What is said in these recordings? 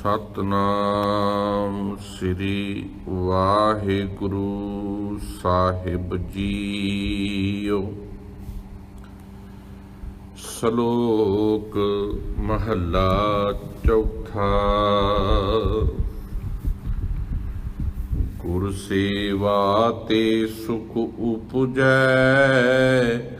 ਸਤਨਾਮ ਸ੍ਰੀ ਵਾਹਿਗੁਰੂ ਸਾਹਿਬ ਜੀਓ। ਸ਼ਲੋਕ ਮਹੱਲਾ ਚੌਥਾ। ਗੁਰ ਸੇਵਾ ਤੇ ਸੁਖ ਉਪਜੈ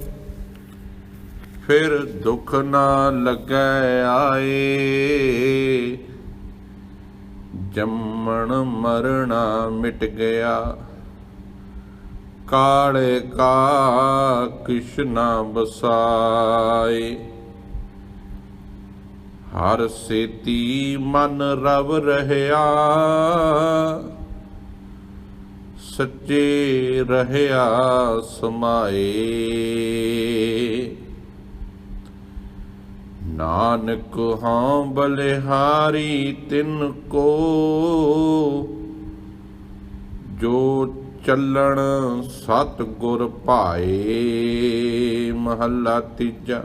ਫਿਰ ਦੁੱਖ ਨਾ ਲੱਗੈ ਆਏ। ਜੰਮਣ ਮਰਣਾ ਮਿਟ ਗਿਆ। ਕਾਲੇ ਕਾ ਕਿਸ਼ਨਾ ਬਸਾਏ ਹਰ ਸੇਤੀ ਮਨ ਰਵ ਰਹਾ। ਸੱਚੇ ਰਹਿਆ ਸਮਾਏ। ਨਾਨਕ ਹਾਂ ਬਲਿਹਾਰੀ ਤਿਨ ਕੋ। ਜੋ ਚੱਲਣ ਸਤ ਗੁਰ ਭਾਏ, ਮਹੱਲਾ ਤੀਜਾ।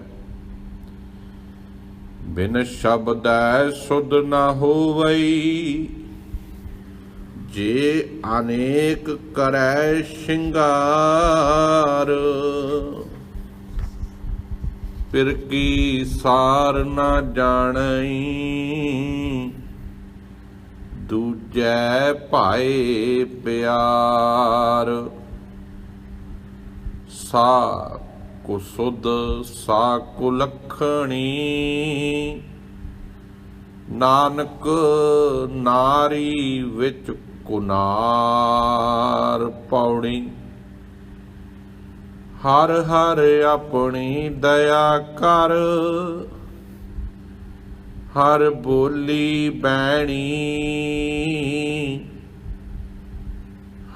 ਬਿਨ ਸ਼ਬਦੈ ਸੁਧ ਨਾ ਹੋਵਈ, ਜੇ ਅਨੇਕ ਕਰੈ ਸ਼ਿੰਗਾਰ। ਫਿਰ ਕੀ ਸਾਰ ਨਾ ਜਾਣਈ? ਦੂਜੈ ਭਾਏ ਪਿਆਰ। ਸਾ ਕੋ ਸੁਧ, ਸਾ ਕੋ ਲਖਣੀ। ਨਾਨਕ ਨਾਰੀ ਵਿੱਚ ਕੁਨਾਰ ਪੌੜੀ ਹਰ ਹਰ ਆਪਣੀ ਦਇਆ ਕਰ। ਹਰ ਬੋਲੀ ਬੈਣੀ।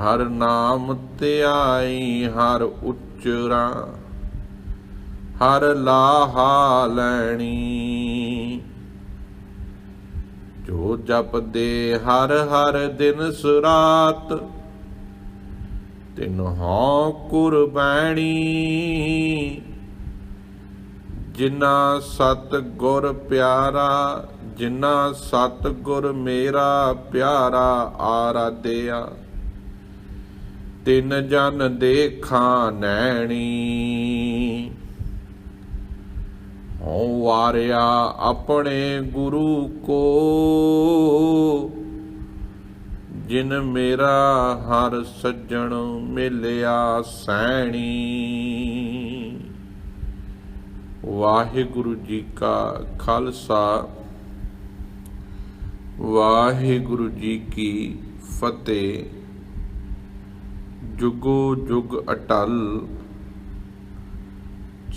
ਹਰ ਨਾਮ ਧਿਆਈ ਹਰ ਉਚਰਾ। ਹਰ ਲਾਹਾ ਲੈਣੀ। ਜੋ ਜਪਦੇ ਹਰ ਹਰ ਦਿਨ ਸੁਰਾਤ। ਤਿਨ ਹਾਂ ਕੁਰਬਾਨੀ ਜਿਨਾ ਸਤ ਗੁਰ ਪਿਆਰਾ ਜਿਨਾ ਸਤ ਗੁਰ ਮੇਰਾ ਪਿਆਰਾ ਆਰਾਧਿਆ। ਤਿਨ ਜਨ ਦੇਖਾਂ ਨੈਣੀ, ਹਉ ਵਾਰਿਆ ਆਪਣੇ ਗੁਰੂ ਕੋ। ਜਿਨ ਮੇਰਾ ਹਰ ਸੱਜਣ ਮਿਲਿਆ ਸੈਣੀ। ਵਾਹਿਗੁਰੂ ਜੀ ਕਾ ਖਾਲਸਾ। ਵਾਹਿਗੁਰੂ ਜੀ ਕੀ ਫਤਿਹ। ਜੁਗੋ ਜੁਗ ਅਟਲ।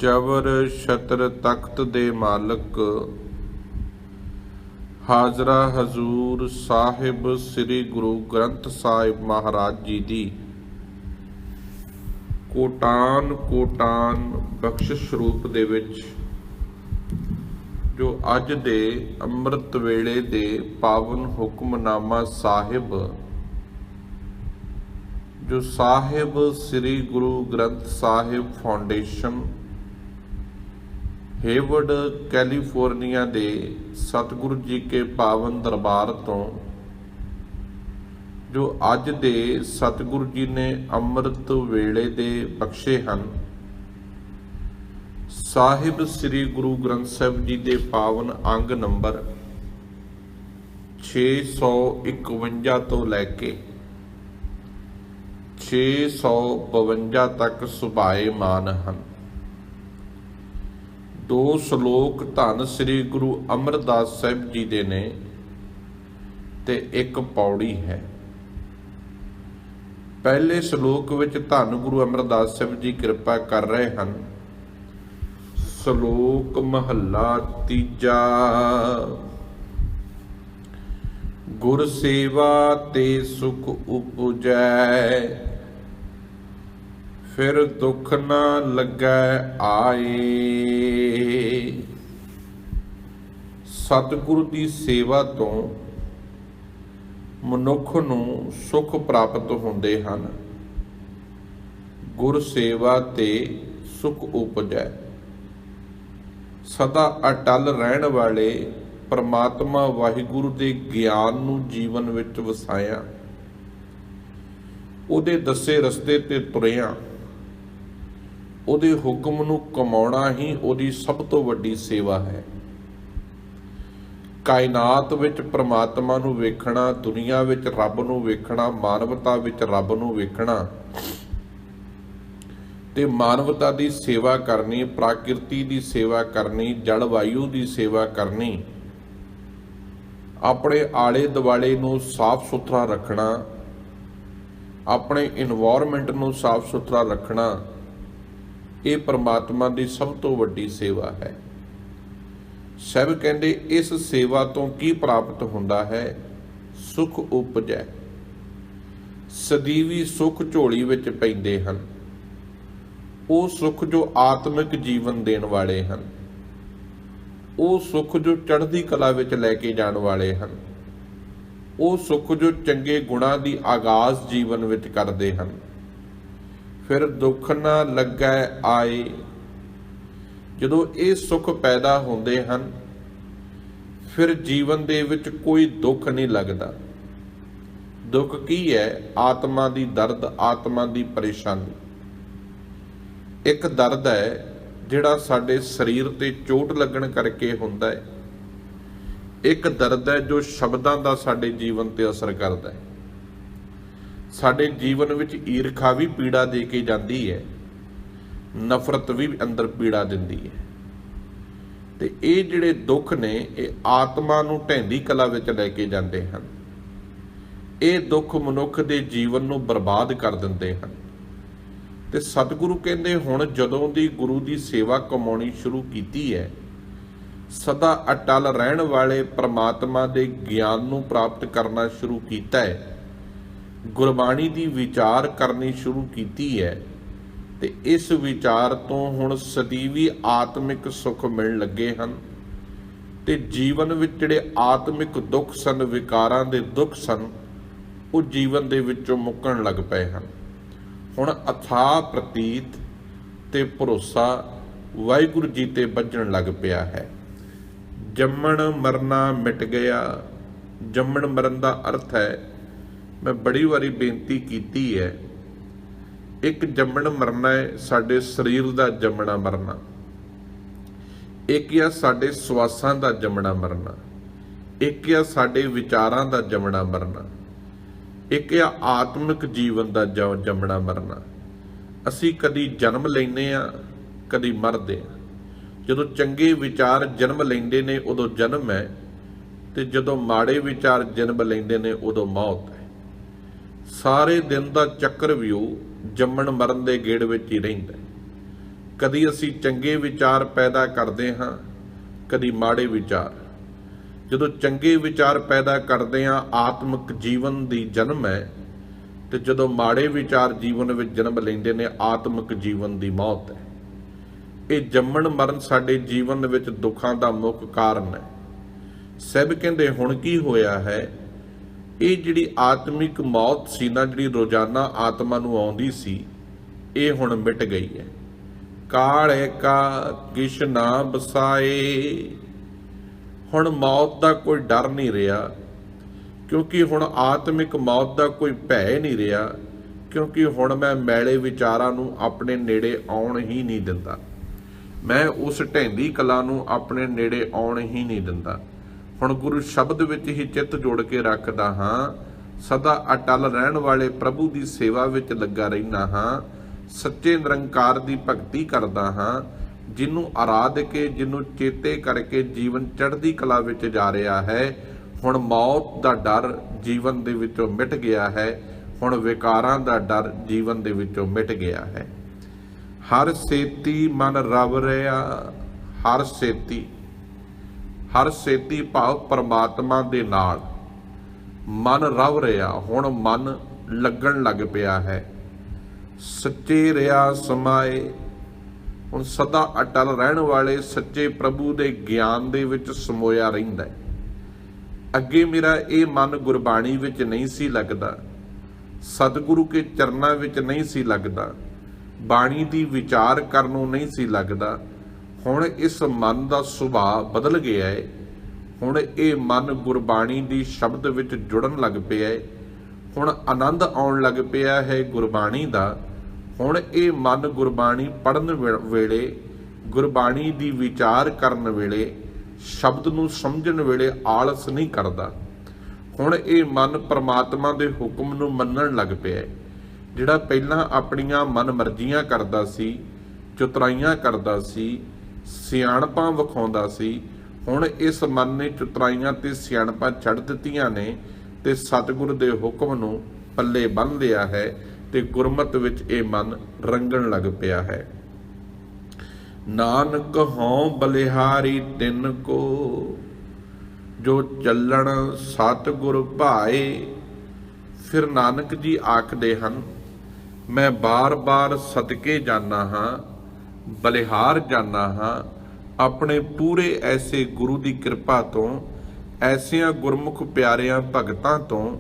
ਚਵਰ ਛਤਰ ਤਖਤ ਦੇ ਮਾਲਕ। ਹਾਜ਼ਰਾ ਹਜ਼ੂਰ ਸਾਹਿਬ ਸ੍ਰੀ ਗੁਰੂ ਗ੍ਰੰਥ ਸਾਹਿਬ ਮਹਾਰਾਜ ਜੀ ਦੀ। ਕੋਟਾਨ ਕੋਟਾਨ ਬਖਸ਼ਿਸ਼ ਰੂਪ ਦੇ ਵਿੱਚ, ਜੋ ਅੱਜ ਦੇ ਅੰਮ੍ਰਿਤ ਵੇਲੇ ਦੇ ਪਾਵਨ ਹੁਕਮਨਾਮਾ ਸਾਹਿਬ, ਜੋ ਸਾਹਿਬ Shri Guru Granth Sahib foundation Hayward, California ਦੇ ਸਤਿਗੁਰੂ ਜੀ ਕੇ ਪਾਵਨ ਦਰਬਾਰ ਤੋਂ, ਜੋ ਅੱਜ ਦੇ ਸਤਿਗੁਰੂ ਜੀ ਨੇ ਅੰਮ੍ਰਿਤ ਵੇਲੇ ਦੇ ਬਖਸ਼ੇ ਹਨ, ਸਾਹਿਬ ਸ੍ਰੀ ਗੁਰੂ ਗ੍ਰੰਥ ਸਾਹਿਬ ਜੀ ਦੇ ਪਾਵਨ ਅੰਗ ਨੰਬਰ 651 ਤੋਂ ਲੈ ਕੇ 652 ਤੱਕ ਸੁਭਾਏ ਮਾਨ ਹਨ। ਦੋ ਸ਼ਲੋਕ ਧੰਨ ਸ੍ਰੀ ਗੁਰੂ ਅਮਰਦਾਸ ਸਾਹਿਬ ਜੀ ਦੇ ਨੇ ਤੇ ਇੱਕ ਪੌੜੀ ਹੈ। ਪਹਿਲੇ ਸ਼ਲੋਕ ਵਿੱਚ ਧੰਨ ਗੁਰੂ ਅਮਰਦਾਸ ਸਾਹਿਬ ਜੀ ਕਿਰਪਾ ਕਰ ਰਹੇ ਹਨ। ਸ਼ਲੋਕ ਮਹੱਲਾ ਤੀਜਾ, ਗੁਰ ਸੇਵਾ ਤੇ ਸੁਖ ਉਪਜੈ। ਫਿਰ ਦੁੱਖ ਨਾ ਲੱਗੈ ਆਏ। ਸਤਿਗੁਰੂ ਦੀ ਸੇਵਾ ਤੋਂ ਮਨੁੱਖ ਨੂੰ ਸੁਖ ਪ੍ਰਾਪਤ ਹੁੰਦੇ ਹਨ। ਗੁਰ ਸੇਵਾ ਤੇ ਸੁਖ ਉਪਜੈ। ਸਦਾ ਅਟਲ ਰਹਿਣ ਵਾਲੇ ਪ੍ਰਮਾਤਮਾ ਵਾਹਿਗੁਰੂ ਦੇ ਗਿਆਨ ਨੂੰ ਜੀਵਨ ਵਿੱਚ ਵਸਾਇਆ। ਉਹਦੇ ਦੱਸੇ ਰਸਤੇ ਤੇ ਤੁਰਿਆ। ਉਹਦੇ ਹੁਕਮ ਨੂੰ ਕਮਾਉਣਾ ਹੀ ਉਹਦੀ ਸਭ ਤੋਂ ਵੱਡੀ ਸੇਵਾ ਹੈ। ਕਾਇਨਾਤ ਵਿੱਚ ਪ੍ਰਮਾਤਮਾ ਨੂੰ ਵੇਖਣਾ, ਦੁਨੀਆ ਵਿੱਚ ਰੱਬ ਨੂੰ ਵੇਖਣਾ, ਮਾਨਵਤਾ ਵਿੱਚ ਰੱਬ ਨੂੰ ਵੇਖਣਾ ਤੇ ਮਾਨਵਤਾ ਦੀ ਸੇਵਾ ਕਰਨੀ, ਪ੍ਰਕਿਰਤੀ ਦੀ ਸੇਵਾ ਕਰਨੀ, ਜਲਵਾਯੂ ਦੀ ਸੇਵਾ ਕਰਨੀ, ਆਪਣੇ ਆਲੇ ਦੁਆਲੇ ਨੂੰ ਸਾਫ਼ ਸੁਥਰਾ ਰੱਖਣਾ, ਆਪਣੇ এনवायरमेंट ਨੂੰ ਸਾਫ਼ ਸੁਥਰਾ ਰੱਖਣਾ ਇਹ ਪ੍ਰਮਾਤਮਾ ਦੀ ਸਭ ਤੋਂ ਵੱਡੀ ਸੇਵਾ ਹੈ। ਸਭ ਕਹਿੰਦੇ ਇਸ ਸੇਵਾ ਤੋਂ ਕੀ ਪ੍ਰਾਪਤ ਹੁੰਦਾ ਹੈ? ਸੁਖ ਉਪਜੈ। ਸਦੀਵੀ ਸੁਖ ਝੋਲੀ ਵਿੱਚ ਪੈਂਦੇ ਹਨ। ਉਹ ਸੁਖ ਜੋ ਆਤਮਿਕ ਜੀਵਨ ਦੇਣ ਵਾਲੇ ਹਨ। ਉਹ ਸੁਖ ਜੋ ਚੜ੍ਹਦੀ ਕਲਾ ਵਿੱਚ ਲੈ ਕੇ ਜਾਣ ਵਾਲੇ ਹਨ। ਉਹ ਸੁਖ ਜੋ ਚੰਗੇ ਗੁਣਾਂ ਦੀ ਆਗਾਜ਼ ਜੀਵਨ ਵਿੱਚ ਕਰਦੇ ਹਨ। ਫਿਰ ਦੁੱਖ ਨਾ ਲੱਗੈ ਆਏ। ਜਦੋਂ ਇਹ ਸੁੱਖ ਪੈਦਾ ਹੁੰਦੇ ਹਨ, ਫਿਰ ਜੀਵਨ ਦੇ ਵਿੱਚ ਕੋਈ ਦੁੱਖ ਨਹੀਂ ਲੱਗਦਾ। ਦੁੱਖ ਕੀ ਹੈ? ਆਤਮਾ ਦੀ ਦਰਦ, ਆਤਮਾ ਦੀ ਪਰੇਸ਼ਾਨੀ। ਇੱਕ ਦਰਦ ਹੈ ਜਿਹੜਾ ਸਾਡੇ ਸਰੀਰ ਤੇ ਚੋਟ ਲੱਗਣ ਕਰਕੇ ਹੁੰਦਾ ਹੈ। ਇੱਕ ਦਰਦ ਹੈ ਜੋ ਸ਼ਬਦਾਂ ਦਾ ਸਾਡੇ ਜੀਵਨ ਤੇ ਅਸਰ ਕਰਦਾ ਹੈ। ਸਾਡੇ ਜੀਵਨ ਵਿੱਚ ਈਰਖਾ ਵੀ ਪੀੜਾ ਦੇ ਕੇ ਜਾਂਦੀ ਹੈ, ਨਫ਼ਰਤ ਵੀ ਅੰਦਰ ਪੀੜਾ ਦਿੰਦੀ ਹੈ। ਤੇ ਇਹ ਜਿਹੜੇ ਦੁੱਖ ਨੇ, ਇਹ ਆਤਮਾ ਨੂੰ ਢੈਂਦੀ ਕਲਾ ਵਿੱਚ ਲੈ ਕੇ ਜਾਂਦੇ ਹਨ। ਇਹ ਦੁੱਖ ਮਨੁੱਖ ਦੇ ਜੀਵਨ ਨੂੰ ਬਰਬਾਦ ਕਰ ਦਿੰਦੇ ਹਨ। ਤੇ ਸਤਿਗੁਰੂ ਕਹਿੰਦੇ ਹੁਣ ਜਦੋਂ ਦੀ ਗੁਰੂ ਦੀ ਸੇਵਾ ਕਮਾਉਣੀ ਸ਼ੁਰੂ ਕੀਤੀ ਹੈ, ਸਦਾ ਅਟਲ ਰਹਿਣ ਵਾਲੇ ਪ੍ਰਮਾਤਮਾ ਦੇ ਗਿਆਨ ਨੂੰ ਪ੍ਰਾਪਤ ਕਰਨਾ ਸ਼ੁਰੂ ਕੀਤਾ ਹੈ। ਗੁਰਬਾਣੀ ਦੀ ਵਿਚਾਰ ਕਰਨੀ ਸ਼ੁਰੂ ਕੀਤੀ ਹੈ ਤੇ ਇਸ ਵਿਚਾਰ ਤੋਂ ਹੁਣ ਸਦੀਵੀ ਆਤਮਿਕ ਸੁਖ ਮਿਲਣ ਲੱਗੇ ਹਨ ਤੇ ਜੀਵਨ ਵਿੱਚ ਜਿਹੜੇ ਆਤਮਿਕ ਦੁੱਖ ਸਨ, ਵਿਕਾਰਾਂ ਦੇ ਦੁੱਖ ਸਨ, ਉਹ ਜੀਵਨ ਦੇ ਵਿੱਚੋਂ ਮੁੱਕਣ ਲੱਗ ਪਏ ਹਨ। ਹੁਣ ਅਥਾ ਪ੍ਰਤੀਤ ਤੇ ਭਰੋਸਾ ਵਾਹਿਗੁਰੂ ਜੀ ਤੇ ਬੱਝਣ ਲੱਗ ਪਿਆ ਹੈ। ਜੰਮਣ ਮਰਨਾ ਮਿਟ ਗਿਆ, ਜੰਮਣ ਮਰਨ ਦਾ ਅਰਥ ਹੈ ਮੈਂ ਬੜੀ ਵਾਰੀ ਬੇਨਤੀ ਕੀਤੀ ਹੈ, ਇੱਕ ਜੰਮਣ ਮਰਨਾ ਹੈ, ਸਾਡੇ ਸਰੀਰ ਦਾ ਜੰਮਣਾ ਮਰਨਾ। ਇੱਕ ਆ ਸਾਡੇ ਸਵਾਸਾਂ ਦਾ ਜੰਮਣਾ ਮਰਨਾ। ਇੱਕ ਆ ਸਾਡੇ ਵਿਚਾਰਾਂ ਦਾ ਜੰਮਣਾ ਮਰਨਾ। ਇੱਕ ਆ ਆਤਮਿਕ ਜੀਵਨ ਦਾ ਜੰਮਣਾ ਮਰਨਾ। ਅਸੀਂ ਕਦੀ ਜਨਮ ਲੈਨੇ ਆ ਕਦੀ ਮਰਦੇ ਆ ਜਦੋਂ ਚੰਗੇ ਵਿਚਾਰ ਜਨਮ ਲੈਂਦੇ ਨੇ, ਉਦੋਂ ਜਨਮ ਹੈ ਤੇ ਜਦੋਂ ਮਾੜੇ ਵਿਚਾਰ ਜਨਮ ਲੈਂਦੇ ਨੇ, ਉਦੋਂ ਮੌਤ ਹੈ। ਸਾਰੇ ਦਿਨ ਦਾ ਚੱਕਰ ਵੀ ਉਹ ਜੰਮਣ ਮਰਨ ਦੇ ਗੇੜ ਵਿੱਚ ਹੀ ਰਹਿੰਦਾ ਕਦੀ ਅਸੀਂ ਚੰਗੇ ਵਿਚਾਰ ਪੈਦਾ ਕਰਦੇ ਹਾਂ, ਕਦੀ ਮਾੜੇ ਵਿਚਾਰ। ਜਦੋਂ ਚੰਗੇ ਵਿਚਾਰ ਪੈਦਾ ਕਰਦੇ ਹਾਂ, ਆਤਮਿਕ ਜੀਵਨ ਦੀ ਜਨਮ ਹੈ ਤੇ ਜਦੋਂ ਮਾੜੇ ਵਿਚਾਰ ਜੀਵਨ ਵਿੱਚ ਜਨਮ ਲੈਂਦੇ ਨੇ, ਆਤਮਿਕ ਜੀਵਨ ਦੀ ਮੌਤ ਹੈ। ਇਹ ਜੰਮਣ ਮਰਨ ਸਾਡੇ ਜੀਵਨ ਵਿੱਚ ਦੁੱਖਾਂ ਦਾ ਮੁੱਖ ਕਾਰਨ ਹੈ। ਸਭ ਕਹਿੰਦੇ, ਹੁਣ ਕੀ ਹੋਇਆ ਹੈ? ਇਹ ਜਿਹੜੀ ਆਤਮਿਕ ਮੌਤ ਸੀ ਨਾ, ਜਿਹੜੀ ਰੋਜ਼ਾਨਾ ਆਤਮਾ ਨੂੰ ਆਉਂਦੀ ਸੀ, ਇਹ ਹੁਣ ਮਿਟ ਗਈ ਹੈ। ਕਾਲੇ ਕਾ ਕਿਛ ਨਾ ਬਸਾਏ। ਹੁਣ ਮੌਤ ਦਾ ਕੋਈ ਡਰ ਨਹੀਂ ਰਿਹਾ, ਕਿਉਂਕਿ ਹੁਣ ਆਤਮਿਕ ਮੌਤ ਦਾ ਕੋਈ ਭੈ ਨਹੀਂ ਰਿਹਾ, ਕਿਉਂਕਿ ਹੁਣ ਮੈਂ ਮੈਲੇ ਵਿਚਾਰਾਂ ਨੂੰ ਆਪਣੇ ਨੇੜੇ ਆਉਣ ਹੀ ਨਹੀਂ ਦਿੰਦਾ। ਮੈਂ ਉਸ ਢੈਂਦੀ ਕਲਾ ਨੂੰ ਆਪਣੇ ਨੇੜੇ ਆਉਣ ਹੀ ਨਹੀਂ ਦਿੰਦਾ। ਹੁਣ ਗੁਰੂ ਸ਼ਬਦ ਵਿੱਚ ਹੀ ਚਿੱਤ ਜੋੜ ਕੇ ਰੱਖਦਾ ਹਾਂ, ਸਦਾ ਅਟਲ ਰਹਿਣ ਵਾਲੇ ਪ੍ਰਭੂ ਦੀ ਸੇਵਾ ਵਿੱਚ ਲੱਗਾ ਰਹਿਣਾ ਹਾਂ, ਸੱਚੇ ਨਿਰੰਕਾਰ ਦੀ ਭਗਤੀ ਕਰਦਾ ਹਾਂ ਜਿਹਨੂੰ ਆਰਾਧ ਕੇ ਜਿਹਨੂੰ ਚੇਤੇ ਕਰਕੇ ਜੀਵਨ ਚੜ੍ਹਦੀ ਕਲਾ ਵਿੱਚ ਜਾ ਰਿਹਾ ਹੈ, ਹੁਣ ਮੌਤ ਦਾ ਡਰ ਜੀਵਨ ਦੇ ਵਿੱਚੋਂ ਮਿਟ ਗਿਆ ਹੈ, ਹੁਣ ਵਿਕਾਰਾਂ ਦਾ ਡਰ ਜੀਵਨ ਦੇ ਵਿੱਚੋਂ ਮਿਟ ਗਿਆ ਹੈ। ਹਰ ਸੇਤੀ ਮਨ ਰਵ ਰਿਆ, ਹਰ ਸੇਤੀ ਹਰ ਸੇਤੀ ਭਾਵ ਪਰਮਾਤਮਾ ਦੇ ਨਾਲ। ਮਨ ਰਵ ਰਿਹਾ, ਹੁਣ ਮਨ ਲੱਗਣ ਲੱਗ ਪਿਆ ਹੈ। ਸੱਚੇ ਰਿਹਾ ਸਮਾਏ, ਹੁਣ ਸਦਾ ਅਟਲ ਰਹਿਣ ਵਾਲੇ ਸੱਚੇ ਪ੍ਰਭੂ ਦੇ ਗਿਆਨ ਦੇ ਵਿੱਚ ਸਮੋਇਆ ਰਹਿੰਦਾ ਹੈ। ਅੱਗੇ ਮੇਰਾ ਇਹ ਮਨ ਗੁਰਬਾਣੀ ਵਿੱਚ ਨਹੀਂ ਸੀ ਲੱਗਦਾ। ਸਤਿਗੁਰੂ ਕੇ ਚਰਨਾਂ ਵਿੱਚ ਨਹੀਂ ਸੀ ਲੱਗਦਾ। ਬਾਣੀ ਦੀ ਵਿਚਾਰ ਕਰਨ ਨੂੰ ਨਹੀਂ ਸੀ ਲੱਗਦਾ। ਹੁਣ ਇਸ ਮਨ ਦਾ ਸੁਭਾਅ ਬਦਲ ਗਿਆ ਹੈ ਹੁਣ ਇਹ ਮਨ ਗੁਰਬਾਣੀ ਦੀ ਸ਼ਬਦ ਵਿੱਚ ਜੁੜਨ ਲੱਗ ਪਿਆ ਹੈ ਹੁਣ ਆਨੰਦ ਆਉਣ ਲੱਗ ਪਿਆ ਹੈ ਗੁਰਬਾਣੀ ਦਾ। ਹੁਣ ਇਹ ਮਨ ਗੁਰਬਾਣੀ ਪੜਨ ਵੇਲੇ, ਗੁਰਬਾਣੀ ਦੀ ਵਿਚਾਰ ਕਰਨ ਵੇਲੇ, ਸ਼ਬਦ ਨੂੰ ਸਮਝਣ ਵੇਲੇ ਆਲਸ ਨਹੀਂ ਕਰਦਾ। ਹੁਣ ਇਹ ਮਨ ਪਰਮਾਤਮਾ ਦੇ ਹੁਕਮ ਨੂੰ ਮੰਨਣ ਲੱਗ ਪਿਆ ਹੈ ਜਿਹੜਾ ਪਹਿਲਾਂ ਆਪਣੀਆਂ ਮਨ ਮਰਜ਼ੀਆਂ ਕਰਦਾ ਸੀ, ਚੁਤਰਾਈਆਂ ਕਰਦਾ ਸੀ ਸਿਆਣਪਾਂ ਵਿਖਾਉਂਦਾ ਸੀ। ਹੁਣ ਇਸ ਮਨ ਨੇ ਚੁਤਰਾਈਆਂ ਤੇ ਸਿਆਣਪਾਂ ਛੱਡ ਦਿੱਤੀਆਂ ਨੇ ਤੇ ਸਤਿਗੁਰ ਦੇ ਹੁਕਮ ਨੂੰ ਪੱਲੇ ਬੰਨ ਲਿਆ ਹੈ ਤੇ ਗੁਰਮਤ ਵਿੱਚ ਇਹ ਮਨ ਰੰਗਣ ਲੱਗ ਪਿਆ ਹੈ। ਨਾਨਕ ਹਉ ਬਲਿਹਾਰੀ ਤਿੰਨ ਕੋ, ਜੋ ਚੱਲਣ ਸਤਿਗੁਰ ਭਾਏ, ਫਿਰ ਨਾਨਕ ਜੀ ਆਖਦੇ ਹਨ, ਮੈਂ ਬਾਰ-ਬਾਰ ਸਦਕੇ ਜਾਣਾ ਹਾਂ ਬਲਿਹਾਰ ਜਾਣਾ ਹਾਂ, ਆਪਣੇ ਪੂਰੇ ਐਸੇ ਗੁਰੂ ਦੀ ਕਿਰਪਾ ਤੋਂ, ਐਸਿਆਂ ਗੁਰਮੁਖ ਪਿਆਰਿਆਂ ਭਗਤਾਂ ਤੋਂ,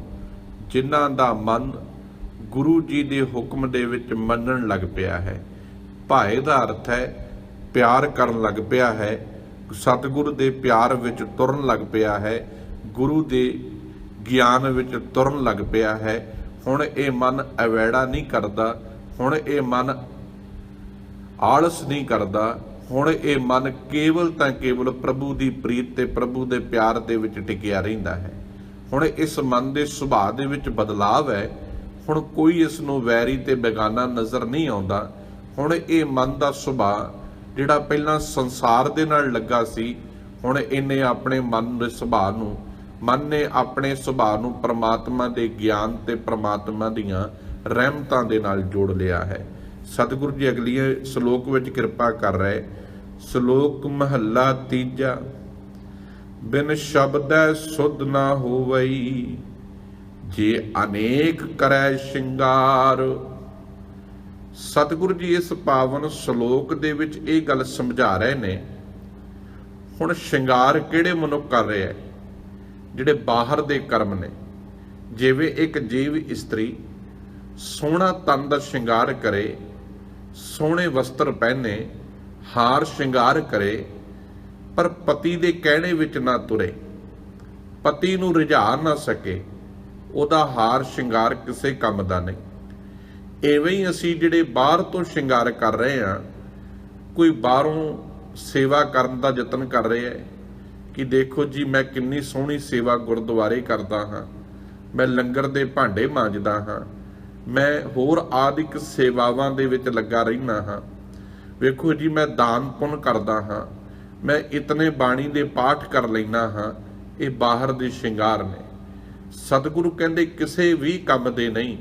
ਜਿਨ੍ਹਾਂ ਦਾ ਮਨ ਗੁਰੂ ਜੀ ਦੇ ਹੁਕਮ ਦੇ ਵਿੱਚ ਮੰਨਣ ਲੱਗ ਪਿਆ ਹੈ। ਭਾਏ ਦਾ ਅਰਥ ਹੈ, ਪਿਆਰ ਕਰਨ ਲੱਗ ਪਿਆ ਹੈ, ਸਤਿਗੁਰ ਦੇ ਪਿਆਰ ਵਿੱਚ ਤੁਰਨ ਲੱਗ ਪਿਆ ਹੈ, ਗੁਰੂ ਦੇ ਗਿਆਨ ਵਿੱਚ ਤੁਰਨ ਲੱਗ ਪਿਆ ਹੈ। ਹੁਣ ਇਹ ਮਨ ਅਵੈੜਾ ਨਹੀਂ ਕਰਦਾ, ਹੁਣ ਇਹ ਮਨ ਆਲਸ ਨਹੀਂ ਕਰਦਾ। ਹੁਣ ਇਹ ਮਨ ਕੇਵਲ ਤਾਂ ਕੇਵਲ ਪ੍ਰਭੂ ਦੀ ਪ੍ਰੀਤ ਤੇ ਪ੍ਰਭੂ ਦੇ ਪਿਆਰ ਦੇ ਵਿੱਚ ਟਿਕਿਆ ਰਹਿੰਦਾ ਹੈ। ਹੁਣ ਇਸ ਮਨ ਦੇ ਸੁਭਾਅ ਦੇ ਵਿੱਚ ਬਦਲਾਵ ਹੈ। ਹੁਣ ਕੋਈ ਇਸ ਨੂੰ ਵੈਰੀ ਤੇ ਬੇਗਾਨਾ ਨਜ਼ਰ ਨਹੀਂ ਆਉਂਦਾ। ਹੁਣ ਇਹ ਮਨ ਦਾ ਸੁਭਾਅ ਜਿਹੜਾ ਪਹਿਲਾਂ ਸੰਸਾਰ ਦੇ ਨਾਲ ਲੱਗਾ ਸੀ, ਹੁਣ ਇਹਨੇ ਆਪਣੇ ਮਨ ਦੇ ਸੁਭਾਅ ਨੂੰ, ਮਨ ਨੇ ਆਪਣੇ ਸੁਭਾਅ ਨੂੰ ਪ੍ਰਮਾਤਮਾ ਦੇ ਗਿਆਨ ਤੇ ਪ੍ਰਮਾਤਮਾ ਦੀਆਂ ਰਹਿਮਤਾਂ ਦੇ ਨਾਲ ਜੋੜ ਲਿਆ ਹੈ। ਸਤਿਗੁਰੂ ਜੀ ਅਗਲੀ ਸ਼ਲੋਕ ਵਿੱਚ ਕਿਰਪਾ ਕਰ ਰਹੇ। ਸ਼ਲੋਕ ਮਹੱਲਾ ਤੀਜਾ। ਬਿਨ ਸ਼ਬਦੈ ਸੁਧ ਨਾ ਹੋਵਈ, ਜੇ ਅਨੇਕ ਕਰੈ ਸ਼ਿੰਗਾਰ। ਸਤਿਗੁਰੂ ਜੀ ਇਸ ਪਾਵਨ ਸ਼ਲੋਕ ਦੇ ਵਿੱਚ ਇਹ ਗੱਲ ਸਮਝਾ ਰਹੇ ਨੇ, ਹੁਣ ਸ਼ਿੰਗਾਰ ਕਿਹੜੇ ਮਨੁੱਖ ਕਰ ਰਿਹਾ ਹੈ? ਜਿਹੜੇ ਬਾਹਰ ਦੇ ਕਰਮ ਨੇ, ਜਿਵੇਂ ਇੱਕ ਜੀਵ ਇਸਤਰੀ ਸੋਹਣਾ ਤਨ ਦਾ ਸ਼ਿੰਗਾਰ ਕਰੇ ਸੋਹਣੇ ਵਸਤਰ ਪਹਿਨੇ, ਹਾਰ ਸ਼ਿੰਗਾਰ ਕਰੇ, ਪਰ ਪਤੀ ਦੇ ਕਹਿਣੇ ਵਿੱਚ ਨਾ ਤੁਰੇ। ਪਤੀ ਨੂੰ ਰਿਝਾ ਨਾ ਸਕੇ, ਉਹਦਾ ਹਾਰ ਸ਼ਿੰਗਾਰ ਕਿਸੇ ਕੰਮ ਦਾ ਨਹੀਂ। ਐਵੇਂ ਹੀ ਅਸੀਂ ਜਿਹੜੇ ਬਾਹਰ ਤੋਂ ਸ਼ਿੰਗਾਰ ਕਰ ਰਹੇ ਆ ਕੋਈ ਬਾਹਰੋਂ ਸੇਵਾ ਕਰਨ ਦਾ ਯਤਨ ਕਰ ਰਿਹਾ ਹੈ ਕਿ ਦੇਖੋ ਜੀ, ਮੈਂ ਕਿੰਨੀ ਸੋਹਣੀ ਸੇਵਾ ਗੁਰਦੁਆਰੇ ਕਰਦਾ ਹਾਂ, ਮੈਂ ਲੰਗਰ ਦੇ ਭਾਂਡੇ ਮਾਂਜਦਾ ਹਾਂ ਮੈਂ ਹੋਰ ਆਦਿਕ ਸੇਵਾਵਾਂ ਦੇ ਵਿੱਚ ਲੱਗਾ ਰਹਿਣਾ ਹਾਂ। ਵੇਖੋ ਜੀ, ਮੈਂ ਦਾਨ ਪੁੰਨ ਕਰਦਾ ਹਾਂ। ਮੈਂ ਇਤਨੇ ਬਾਣੀ ਦੇ ਪਾਠ ਕਰ ਲੈਣਾ ਹਾਂ, ਇਹ ਬਾਹਰ ਦੇ ਸ਼ਿੰਗਾਰ ਨੇ। ਸਤਿਗੁਰੂ ਕਹਿੰਦੇ, ਕਿਸੇ ਵੀ ਕੰਮ ਦੇ ਨਹੀਂ।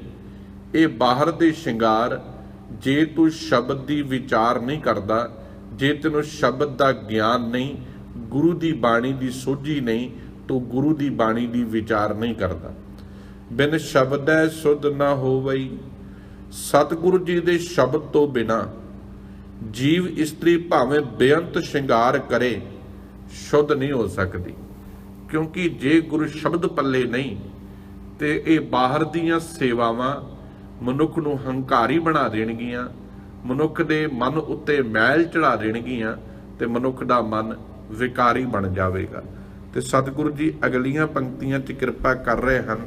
ਇਹ ਬਾਹਰ ਦੇ ਸ਼ਿੰਗਾਰ, ਜੇ ਤੂੰ ਸ਼ਬਦ ਦੀ ਵਿਚਾਰ ਨਹੀਂ ਕਰਦਾ, ਜੇ ਤੈਨੂੰ ਸ਼ਬਦ ਦਾ ਗਿਆਨ ਨਹੀਂ, ਗੁਰੂ ਦੀ ਬਾਣੀ ਦੀ ਸੋਝੀ ਨਹੀਂ, ਤੂੰ ਗੁਰੂ ਦੀ ਬਾਣੀ ਦੀ ਵਿਚਾਰ ਨਹੀਂ ਕਰਦਾ। ਬਿਨ ਸ਼ਬਦੈ ਸੁਧ ਨਾ ਹੋਵਈ। ਸਤਿਗੁਰੂ ਜੀ ਦੇ ਸ਼ਬਦ ਤੋਂ ਬਿਨਾ ਜੀਵ ਇਸਤਰੀ ਭਾਵੇਂ ਬੇਅੰਤ ਸ਼ਿੰਗਾਰ ਕਰੇ, ਸ਼ੁੱਧ ਨਹੀਂ ਹੋ ਸਕਦੀ। ਕਿਉਂਕਿ ਜੇ ਗੁਰੂ ਸ਼ਬਦ ਪੱਲੇ ਨਹੀਂ, ਤੇ ਇਹ ਬਾਹਰ ਦੀਆਂ ਸੇਵਾਵਾਂ ਮਨੁੱਖ ਨੂੰ ਹੰਕਾਰੀ ਬਣਾ ਦੇਣਗੀਆਂ, ਮਨੁੱਖ ਦੇ ਮਨ ਉੱਤੇ ਮੈਲ ਚੜਾ ਦੇਣਗੀਆਂ ਤੇ ਮਨੁੱਖ ਦਾ ਮਨ ਵਿਕਾਰੀ ਬਣ ਜਾਵੇਗਾ। ਤੇ ਸਤਿਗੁਰੂ ਜੀ ਅਗਲੀਆਂ ਪੰਕਤੀਆਂ 'ਚ ਕਿਰਪਾ ਕਰ ਰਹੇ ਹਨ।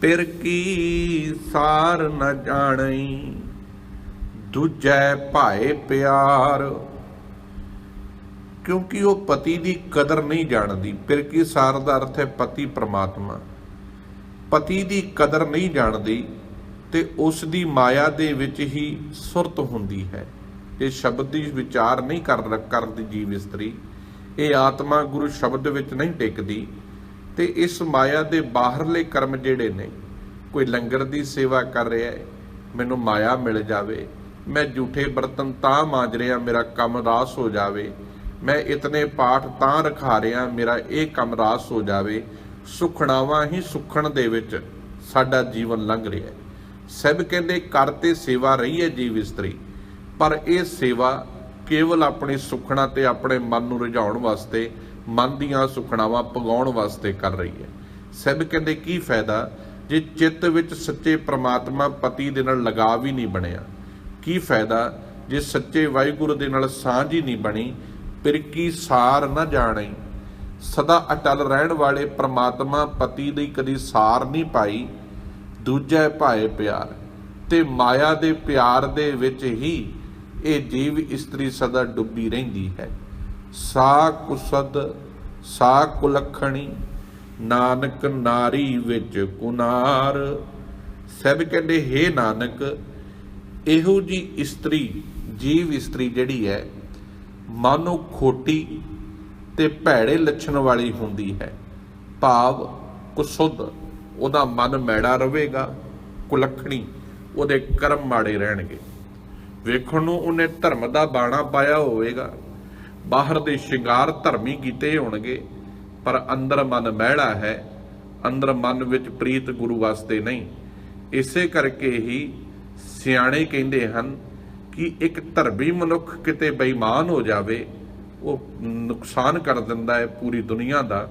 ਪਿਰ ਕੀ ਸਾਰ ਨ ਜਾਣਈ, ਦੂਜੈ ਭਾਏ ਪਿਆਰ। ਕਿਉਂਕਿ ਉਹ ਪਤੀ ਦੀ ਕਦਰ ਨਹੀਂ ਜਾਣਦੀ। ਫਿਰ ਕੀ ਸਾਰ ਦਾ ਅਰਥ ਹੈ ਪਤੀ ਪ੍ਰਮਾਤਮਾ। ਪਤੀ ਦੀ ਕਦਰ ਨਹੀਂ ਜਾਣਦੀ ਤੇ ਉਸ ਦੀ ਮਾਇਆ ਦੇ ਵਿੱਚ ਹੀ ਸੁਰਤ ਹੁੰਦੀ ਹੈ। ਇਹ ਸ਼ਬਦ ਦੀ ਵਿਚਾਰ ਨਹੀਂ ਕਰ ਕਰਦੀ ਜੀਵ ਇਸਤਰੀ। ਇਹ ਆਤਮਾ ਗੁਰੂ ਸ਼ਬਦ ਵਿੱਚ ਨਹੀਂ ਟਿਕਦੀ। ਤੇ ਇਸ ਮਾਇਆ ਦੇ ਬਾਹਰਲੇ ਕਰਮ ਜਿਹੜੇ ਨੇ, ਕੋਈ ਲੰਗਰ ਦੀ ਸੇਵਾ ਕਰ ਰਿਹਾ ਹੈ, ਮੈਨੂੰ ਮਾਇਆ ਮਿਲ ਜਾਵੇ, ਮੈਂ ਝੂਠੇ ਬਰਤਨ ਤਾਂ ਮਾਂਜ ਰਿਹਾ, ਮੇਰਾ ਕੰਮ ਰਾਸ ਹੋ ਜਾਵੇ, ਮੈਂ ਇਤਨੇ ਪਾਠ ਤਾਂ ਰਖਾ ਰਿਹਾ, ਮੇਰਾ ਇਹ ਕੰਮ ਰਾਸ ਹੋ ਜਾਵੇ, ਸੁਖਣਾਵਾਂ ਹੀ ਸੁਖਣ ਦੇ ਵਿੱਚ ਸਾਡਾ ਜੀਵਨ ਲੰਘ ਰਿਹਾ ਹੈ। ਸਭ ਕਹਿੰਦੇ, ਕਰ ਤੇ ਸੇਵਾ ਰਹੀ ਹੈ ਜੀਵ ਇਸਤਰੀ, ਪਰ ਇਹ ਸੇਵਾ ਕੇਵਲ ਆਪਣੇ ਸੁਖਣਾ ਤੇ ਆਪਣੇ ਮਨ ਨੂੰ ਰਿਝਾਉਣ ਵਾਸਤੇ ਮਨ ਦੀਆਂ ਸੁਖਣਾਵਾਂ ਪਗਾਉਣ ਵਾਸਤੇ ਕਰ ਰਹੀ ਹੈ। ਸਭ ਕਹਿੰਦੇ, ਕੀ ਫਾਇਦਾ? ਜੇ ਚਿੱਤ ਵਿੱਚ ਸੱਚੇ ਪ੍ਰਮਾਤਮਾ ਪਤੀ ਦੇ ਨਾਲ ਲਗਾਵ ਹੀ ਨਹੀਂ ਬਣਿਆ, ਕੀ ਫਾਇਦਾ? ਜੇ ਸੱਚੇ ਵਾਹਿਗੁਰੂ ਦੇ ਨਾਲ ਸਾਂਝ ਹੀ ਨਹੀਂ ਬਣੀ, ਫਿਰ ਕੀ ਸਾਰ ਨਾ ਜਾਣੇ? ਸਦਾ ਅਟਲ ਰਹਿਣ ਵਾਲੇ ਪ੍ਰਮਾਤਮਾ ਪਤੀ ਦੀ ਕਦੀ ਸਾਰ ਨਹੀਂ ਪਾਈ, ਦੂਜਾ ਭਾਏ ਪਿਆਰ। ਤੇ ਮਾਇਆ ਦੇ ਪਿਆਰ ਦੇ ਵਿੱਚ ਹੀ ਇਹ ਜੀਵ ਇਸਤਰੀ ਸਦਾ ਡੁੱਬੀ ਰਹਿੰਦੀ ਹੈ। ਸਾ ਕੁਸਦ ਸਾ ਕੁਲਖਣੀ ਨਾਨਕ ਨਾਰੀ ਵਿੱਚ ਕੁਨਾਰ। ਸਭ ਕਹਿੰਦੇ, ਹੇ ਨਾਨਕ, ਇਹੋ ਜੀ ਇਸਤਰੀ, ਜੀਵ ਇਸਤਰੀ ਜਿਹੜੀ ਹੈ, ਮਾਨੋ ਖੋਟੀ ਤੇ ਭੈੜੇ ਲੱਛਣ ਵਾਲੀ ਹੁੰਦੀ ਹੈ। ਭਾਵ ਕੁਸੁੱਧ, ਉਹਦਾ ਮਨ ਮੈੜਾ ਰਹੇਗਾ, ਕੁਲਖਣੀ ਉਹਦੇ ਕਰਮ ਮਾੜੇ ਰਹਿਣਗੇ। ਵੇਖਣ ਨੂੰ ਉਹਨੇ ਧਰਮ ਦਾ ਬਾਣਾ ਪਾਇਆ ਹੋਵੇਗਾ। ਬਾਹਰ ਦੇ ਸ਼ਿੰਗਾਰ ਧਰਮੀ ਕੀਤੇ ਹੋਣਗੇ, ਪਰ ਅੰਦਰ ਮਨ ਮਹਿਲਾ ਹੈ, ਅੰਦਰ ਮਨ ਵਿੱਚ ਪ੍ਰੀਤ ਗੁਰੂ ਵਾਸਤੇ ਨਹੀਂ। ਇਸੇ ਕਰਕੇ ਹੀ ਸਿਆਣੇ ਕਹਿੰਦੇ ਹਨ ਕਿ ਇੱਕ ਧਰਮੀ ਮਨੁੱਖ ਕਿਤੇ ਬੇਈਮਾਨ ਹੋ ਜਾਵੇ, ਉਹ ਨੁਕਸਾਨ ਕਰ ਦਿੰਦਾ ਹੈ ਪੂਰੀ ਦੁਨੀਆ ਦਾ।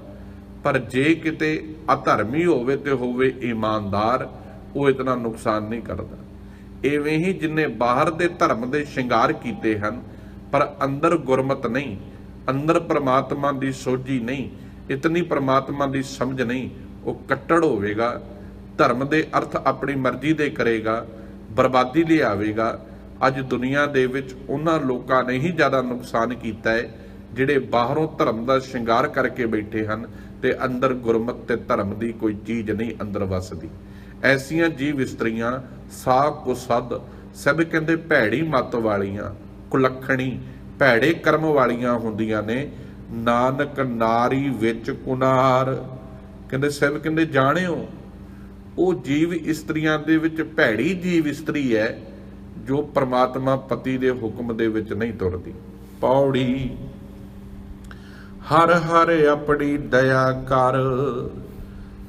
ਪਰ ਜੇ ਕਿਤੇ ਅਧਰਮੀ ਹੋਵੇ ਤੇ ਹੋਵੇ ਇਮਾਨਦਾਰ, ਉਹ ਇਤਨਾ ਨੁਕਸਾਨ ਨਹੀਂ ਕਰਦਾ। ਐਵੇਂ ਹੀ ਜਿਨੇ ਬਾਹਰ ਦੇ ਧਰਮ ਦੇ ਸ਼ਿੰਗਾਰ ਕੀਤੇ ਹਨ ਪਰ ਅੰਦਰ ਗੁਰਮਤ ਨਹੀਂ, ਅੰਦਰ ਪ੍ਰਮਾਤਮਾ ਦੀ ਸੋਝੀ ਨਹੀਂ, ਇਤਨੀ ਪ੍ਰਮਾਤਮਾ ਦੀ ਸਮਝ ਨਹੀਂ, ਉਹ ਕੱਟੜ ਹੋਵੇਗਾ, ਧਰਮ ਦੇ ਅਰਥ ਆਪਣੀ ਮਰਜ਼ੀ ਦੇ ਕਰੇਗਾ, ਬਰਬਾਦੀ ਲਿਆਵੇਗਾ। ਅੱਜ ਦੁਨੀਆ ਦੇ ਵਿੱਚ ਉਹਨਾਂ ਲੋਕਾਂ ਨੇ ਹੀ ਜ਼ਿਆਦਾ ਨੁਕਸਾਨ ਕੀਤਾ ਹੈ, ਜਿਹੜੇ ਬਾਹਰੋਂ ਧਰਮ ਦਾ ਸ਼ਿੰਗਾਰ ਕਰਕੇ ਬੈਠੇ ਹਨ ਤੇ ਅੰਦਰ ਗੁਰਮਤ ਤੇ ਧਰਮ ਦੀ ਕੋਈ ਚੀਜ਼ ਨਹੀਂ ਅੰਦਰ ਵਸਦੀ। ਐਸੀਆਂ ਜੀਵ ਇਸਤਰੀਆਂ ਸਾ ਕੁਸਦ ਸਭ ਕਹਿੰਦੇ ਭੈੜੀ ਮਤ ਵਾਲੀਆਂ। ਕੁਲੱਖਣੀ ਭੈੜੇ ਕਰਮ ਵਾਲੀਆਂ ਹੁੰਦੀਆਂ ਨੇ। ਨਾਨਕ ਨਾਰੀ ਵਿੱਚ ਕੁਨਾਰ। ਕਹਿੰਦੇ ਸਭ ਕਹਿੰਦੇ, ਜਾਣਿਓ, ਉਹ ਜੀਵ ਇਸਤਰੀਆਂ ਦੇ ਵਿੱਚ ਭੈੜੀ ਜੀਵ ਇਸਤਰੀ ਹੈ, ਜੋ ਪ੍ਰਮਾਤਮਾ ਪਤੀ ਦੇ ਹੁਕਮ ਦੇ ਵਿੱਚ ਨਹੀਂ ਤੁਰਦੀ। ਪੌੜੀ, ਹਰ ਹਰ ਆਪਣੀ ਦਇਆ ਕਰ,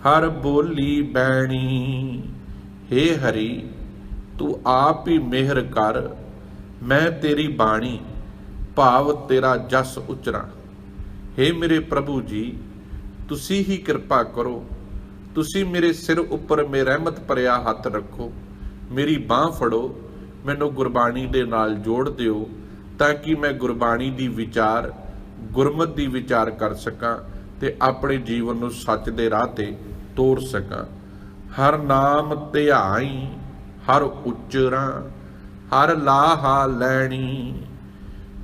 ਹਰ ਬੋਲੀ ਬੈਣੀ, ਹੇ ਹਰੀ, ਤੂੰ ਆਪ ਹੀ ਮਿਹਰ ਕਰ। ਮੈਂ ਤੇਰੀ ਬਾਣੀ, ਭਾਵ ਤੇਰਾ ਜਸ ਉਚਰਾਂ। ਹੇ ਮੇਰੇ ਪ੍ਰਭੂ ਜੀ, ਤੁਸੀਂ ਹੀ ਕਿਰਪਾ ਕਰੋ। ਤੁਸੀਂ ਮੇਰੇ ਸਿਰ ਉੱਪਰ ਮੇ ਰਹਿਮਤ ਭਰਿਆ ਹੱਥ ਰੱਖੋ। ਮੇਰੀ ਬਾਹ ਫੜੋ, ਮੈਨੂੰ ਗੁਰਬਾਣੀ ਦੇ ਨਾਲ ਜੋੜ ਦਿਓ, ਤਾਂ ਕਿ ਮੈਂ ਗੁਰਬਾਣੀ ਦੀ ਵਿਚਾਰ, ਗੁਰਮਤ ਦੀ ਵਿਚਾਰ ਕਰ ਸਕਾਂ ਤੇ ਆਪਣੇ ਜੀਵਨ ਨੂੰ ਸੱਚ ਦੇ ਰਾਹ ਤੇ ਤੋਰ ਸਕਾਂ। ਹਰ ਨਾਮ ਧਿਆਈ, ਹਰ ਉਚਰਾਂ ਹਰ ਲਾਹਾ ਲੈਣੀ।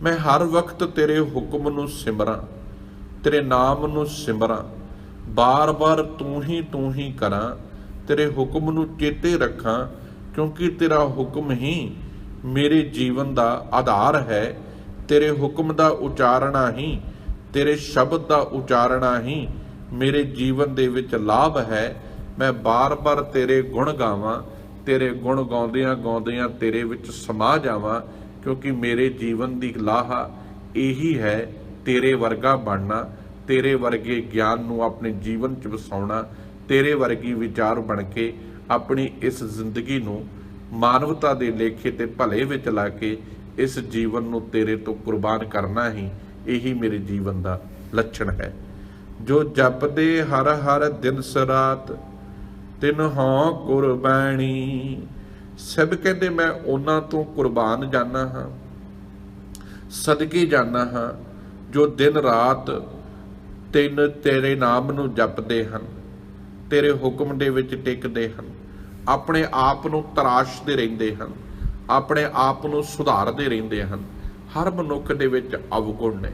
ਮੈਂ ਹਰ ਵਕਤ ਤੇਰੇ ਹੁਕਮ ਨੂੰ ਸਿਮਰਾਂ, ਤੇਰੇ ਨਾਮ ਨੂੰ ਸਿਮਰਾਂ। ਬਾਰ-ਬਾਰ ਤੂੰ ਹੀ ਤੂੰ ਹੀ ਕਰਾਂ, ਤੇਰੇ ਹੁਕਮ ਨੂੰ ਚੇਤੇ ਰੱਖਾਂ, ਕਿਉਂਕਿ ਤੇਰਾ ਹੁਕਮ ਹੀ ਮੇਰੇ ਜੀਵਨ ਦਾ ਆਧਾਰ ਹੈ। ਤੇਰੇ ਹੁਕਮ ਦਾ ਉਚਾਰਣਾ ਹੀ, ਤੇਰੇ ਸ਼ਬਦ ਦਾ ਉਚਾਰਣਾ ਹੀ ਮੇਰੇ ਜੀਵਨ ਦੇ ਵਿੱਚ ਲਾਭ ਹੈ। ਮੈਂ ਬਾਰ-ਬਾਰ ਤੇਰੇ ਗੁਣ ਗਾਵਾਂ ਤੇਰੇ ਗੁਣ ਗਾਉਂਦਿਆਂ ਗਾਉਂਦਿਆਂ ਤੇਰੇ ਵਿੱਚ ਸਮਾ ਜਾਵਾਂ, ਕਿਉਂਕਿ ਮੇਰੇ ਜੀਵਨ ਦੀ ਲਾਹਾ ਇਹੀ ਹੈ, ਤੇਰੇ ਵਰਗਾ ਬਣਨਾ, ਤੇਰੇ ਵਰਗੇ ਗਿਆਨ ਨੂੰ ਆਪਣੇ ਜੀਵਨ 'ਚ ਵਸਾਉਣਾ, ਤੇਰੇ ਵਰਗੀ ਵਿਚਾਰ ਬਣ ਕੇ ਆਪਣੀ ਇਸ ਜ਼ਿੰਦਗੀ ਨੂੰ ਮਾਨਵਤਾ ਦੇ ਲੇਖੇ ਤੇ ਭਲੇ ਵਿੱਚ ਲਾ ਕੇ ਇਸ ਜੀਵਨ ਨੂੰ ਤੇਰੇ ਤੋਂ ਕੁਰਬਾਨ ਕਰਨਾ ਹੀ ਇਹੀ ਮੇਰੇ ਜੀਵਨ ਦਾ ਲੱਛਣ ਹੈ। ਜੋ ਜਪਦੇ ਹਰ ਹਰ ਦਿਨ ਸਰਾਤ ਤਿਨ ਹਾਂ ਕੁਰਬਾਨੀ ਸਭ ਕਹਿੰਦੇ ਮੈਂ ਉਹਨਾਂ ਤੋਂ ਕੁਰਬਾਨ ਜਾਣਾ ਹਾਂ, ਸਦਕੇ ਜਾਣਾ ਹਾਂ, ਜੋ ਦਿਨ ਰਾਤ ਤਿੰਨ ਤੇਰੇ ਨਾਮ ਨੂੰ ਜਪਦੇ ਹਨ, ਤੇਰੇ ਹੁਕਮ ਦੇ ਵਿੱਚ ਟਿਕਦੇ ਹਨ, ਆਪਣੇ ਆਪ ਨੂੰ ਤਰਾਸ਼ਦੇ ਰਹਿੰਦੇ ਹਨ, ਆਪਣੇ ਆਪ ਨੂੰ ਸੁਧਾਰਦੇ ਰਹਿੰਦੇ ਹਨ। ਹਰ ਮਨੁੱਖ ਦੇ ਵਿੱਚ ਅਵਗੁਣ ਨੇ।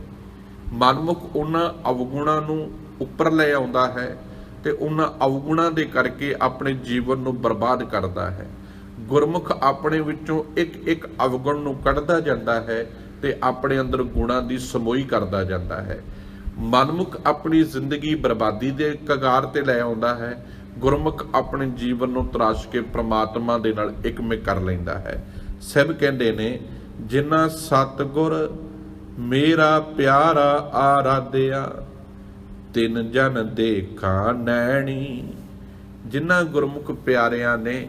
ਮਨਮੁਖ ਉਹਨਾਂ ਅਵਗੁਣਾਂ ਨੂੰ ਉੱਪਰ ਲੈ ਆਉਂਦਾ ਹੈ ਤੇ ਉਹਨਾਂ ਅਵਗੁਣਾਂ ਦੇ ਕਰਕੇ ਆਪਣੇ ਜੀਵਨ ਨੂੰ ਬਰਬਾਦ ਕਰਦਾ ਹੈ। ਗੁਰਮੁਖ ਆਪਣੇ ਵਿੱਚੋਂ ਇੱਕ ਇੱਕ ਅਵਗੁਣ ਨੂੰ ਕੱਢਦਾ ਜਾਂਦਾ ਹੈ ਤੇ ਆਪਣੇ ਅੰਦਰ ਗੁਣਾਂ ਦੀ ਸਮੋਈ ਕਰਦਾ ਜਾਂਦਾ ਹੈ। ਮਨਮੁਖ ਆਪਣੀ ਜ਼ਿੰਦਗੀ ਬਰਬਾਦੀ ਦੇ ਕਗਾਰ ਤੇ ਲੈ ਆਉਂਦਾ ਹੈ। ਗੁਰਮੁਖ ਆਪਣੇ ਜੀਵਨ ਨੂੰ ਤਰਾਸ਼ ਕੇ ਪ੍ਰਮਾਤਮਾ ਦੇ ਨਾਲ ਇਕਮਿਕ ਕਰ ਲੈਂਦਾ ਹੈ। ਸਭ ਕਹਿੰਦੇ ਨੇ, ਜਿਨ੍ਹਾਂ ਸਤਗੁਰ ਮੇਰਾ ਪਿਆਰਾ ਆਰਾਧਿਆ ਤਿੰਨ ਜਨ ਦੇਖਾ ਨੈਣੀ, ਜਿਨ੍ਹਾਂ ਗੁਰਮੁਖ ਪਿਆਰਿਆਂ ਨੇ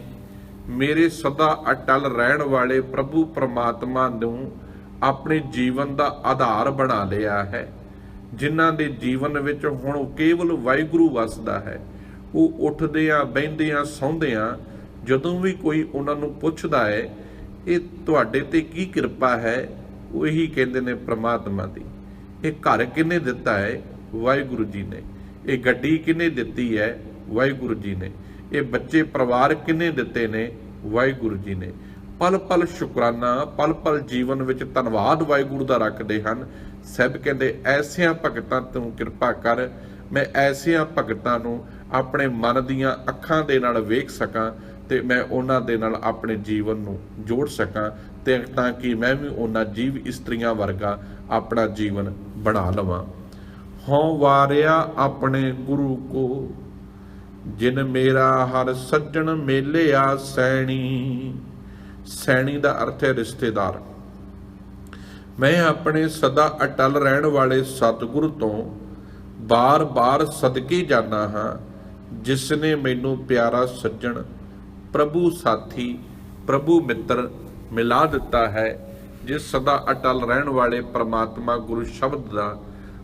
ਮੇਰੇ ਸਦਾ ਅਟਲ ਰਹਿਣ ਵਾਲੇ ਪ੍ਰਭੂ ਪ੍ਰਮਾਤਮਾ ਨੂੰ ਆਪਣੇ ਜੀਵਨ ਦਾ ਆਧਾਰ ਬਣਾ ਲਿਆ ਹੈ, ਜਿਨ੍ਹਾਂ ਦੇ ਜੀਵਨ ਵਿੱਚ ਹੁਣ ਕੇਵਲ ਵਾਹਿਗੁਰੂ ਵਸਦਾ ਹੈ। ਉਹ ਉੱਠਦਿਆਂ, ਬਹਿੰਦਿਆਂ, ਸੌਂਦਿਆਂ ਜਦੋਂ ਵੀ ਕੋਈ ਉਹਨਾਂ ਨੂੰ ਪੁੱਛਦਾ ਹੈ, ਇਹ ਤੁਹਾਡੇ ਤੇ ਕੀ ਕਿਰਪਾ ਹੈ? ਉਹੀ ਕਹਿੰਦੇ ਨੇ ਪ੍ਰਮਾਤਮਾ ਦੀ। ਇਹ ਘਰ ਕਿਹਨੇ ਦਿੱਤਾ ਹੈ? ਵਾਹਿਗੁਰੂ ਜੀ ਨੇ। ਇਹ ਗੱਡੀ ਕਿਹਨੇ ਦਿੱਤੀ ਹੈ? ਵਾਹਿਗੁਰੂ ਜੀ ਨੇ। ਇਹ ਬੱਚੇ ਪਰਿਵਾਰ ਕਿਹਨੇ ਦਿੱਤੇ ਨੇ? ਵਾਹਿਗੁਰੂ ਜੀ ਨੇ। ਪਲ ਪਲ ਸ਼ੁਕਰਾਨਾ ਪਲ ਪਲ ਜੀਵਨ ਵਿੱਚ ਧੰਨਵਾਦ ਵਾਹਿਗੁਰੂ ਦਾ ਰੱਖਦੇ ਹਨ। ਸਭ ਕਹਿੰਦੇ, ਐਸਿਆਂ ਭਗਤਾਂ ਤੋਂ ਕਿਰਪਾ ਕਰ। ਮੈਂ ਐਸਿਆਂ ਭਗਤਾਂ ਨੂੰ ਆਪਣੇ ਮਨ ਦੀਆਂ ਅੱਖਾਂ ਦੇ ਨਾਲ ਵੇਖ ਸਕਾਂ ਤੇ ਮੈਂ ਉਹਨਾਂ ਦੇ ਨਾਲ ਆਪਣੇ ਜੀਵਨ ਨੂੰ ਜੋੜ ਸਕਾਂ ਤੇ ਤਾਂ ਕਿ ਮੈਂ ਵੀ ਉਹਨਾਂ ਜੀਵ ਇਸਤਰੀਆਂ ਵਰਗਾ ਆਪਣਾ ਜੀਵਨ ਬਣਾ ਲਵਾਂ। ਹਉ ਵਾਰਿਆ ਆਪਣੇ ਗੁਰੂ ਕੋ, ਜਿਨ ਮੇਰਾ ਹਰ ਸੱਜਣ ਮੇਲਿਆ ਸੈਣੀ। ਸੈਣੀ ਦਾ ਅਰਥ ਹੈ ਰਿਸ਼ਤੇਦਾਰ। ਮੈਂ ਆਪਣੇ ਸਦਾ ਅਟਲ ਰਹਿਣ ਵਾਲੇ ਸਤਿਗੁਰ ਤੋਂ ਬਾਰ-ਬਾਰ ਸਦਕੇ ਜਾਣਾ ਹਾਂ, ਜਿਸ ਨੇ ਮੈਨੂੰ ਪਿਆਰਾ ਸੱਜਣ, ਪ੍ਰਭੂ ਸਾਥੀ, ਪ੍ਰਭੂ ਮਿੱਤਰ ਮਿਲਾ ਦਿੱਤਾ ਹੈ ਜਿਸ ਸਦਾ ਅਟਲ ਰਹਿਣ ਵਾਲੇ ਪ੍ਰਮਾਤਮਾ ਗੁਰੂ ਸ਼ਬਦ ਦਾ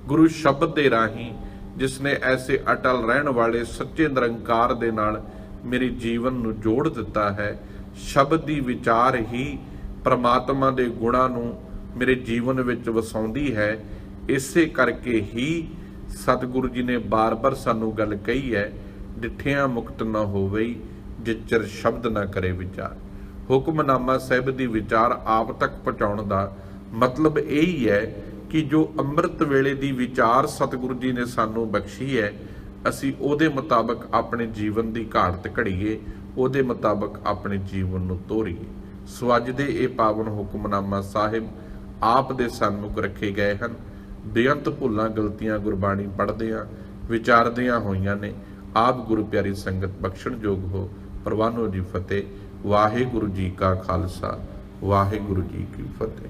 ਗੁਰੂ ਸ਼ਬਦ ਦੇ ਰਾਹੀਂ ਜਿਸ ਨੇ ਐਸੇ ਅਟਲ ਰਹਿਣ ਵਾਲੇ ਸੱਚੇ ਨਿਰੰਕਾਰ ਦੇ ਨਾਲ ਮੇਰੇ ਜੀਵਨ ਨੂੰ ਜੋੜ ਦਿੱਤਾ ਹੈ, ਸ਼ਬਦ ਦੀ ਵਿਚਾਰ ਹੀ ਪ੍ਰਮਾਤਮਾ ਦੇ ਗੁਣਾਂ ਨੂੰ ਮੇਰੇ ਜੀਵਨ ਵਿੱਚ ਵਸਾਉਂਦੀ ਹੈ, ਇਸੇ ਕਰਕੇ ਹੀ ਸਤਿਗੁਰੂ ਜੀ ਨੇ ਬਾਰ-ਬਾਰ ਸਾਨੂੰ ਗੱਲ ਕਹੀ ਹੈ, ਡਿਠਿਆਂ ਮੁਕਤ ਨਾ ਹੋਵੇ, ਜਿਚਰ ਸ਼ਬਦ ਨਾ ਕਰੇ ਵਿਚਾਰ। ਹੁਕਮਨਾਮਾ ਸਾਹਿਬ ਦੀ ਵਿਚਾਰ ਆਪ ਤੱਕ ਪਹੁੰਚਾਉਣ ਦਾ ਮਤਲਬ ਇਹ ਹੀ ਹੈ ਕਿ ਜੋ ਅੰਮ੍ਰਿਤ ਵੇਲੇ ਦੀ ਵਿਚਾਰ ਸਤਿਗੁਰੂ ਜੀ ਨੇ ਸਾਨੂੰ ਬਖਸ਼ੀ ਹੈ, ਅਸੀਂ ਉਹਦੇ ਮੁਤਾਬਕ ਆਪਣੇ ਜੀਵਨ ਦੀ ਘਾਟ ਘੜੀਏ, ਉਹਦੇ ਮੁਤਾਬਕ ਆਪਣੇ ਜੀਵਨ ਨੂੰ ਤੋਰੀਏ। ਸੋ ਅੱਜ ਦੇ ਇਹ ਪਾਵਨ ਹੁਕਮਨਾਮਾ ਸਾਹਿਬ ਆਪ ਦੇ ਸਨਮੁਖ ਰੱਖੇ ਗਏ ਹਨ। ਬੇਅੰਤ ਭੁੱਲਾਂ ਗਲਤੀਆਂ ਗੁਰਬਾਣੀ ਪੜ੍ਹਦਿਆਂ, ਵਿਚਾਰਦਿਆਂ ਹੋਈਆਂ ਨੇ। ਆਪ ਗੁਰੂ ਪਿਆਰੀ ਸੰਗਤ ਬਖਸ਼ਣ ਜੋਗ ਹੋ। ਪ੍ਰਵਾਨੋ ਜੀ ਫਤਿਹ। ਵਾਹਿਗੁਰੂ ਜੀ ਕਾ ਖਾਲਸਾ। ਵਾਹਿਗੁਰੂ ਜੀ ਕੀ ਫਤਿਹ।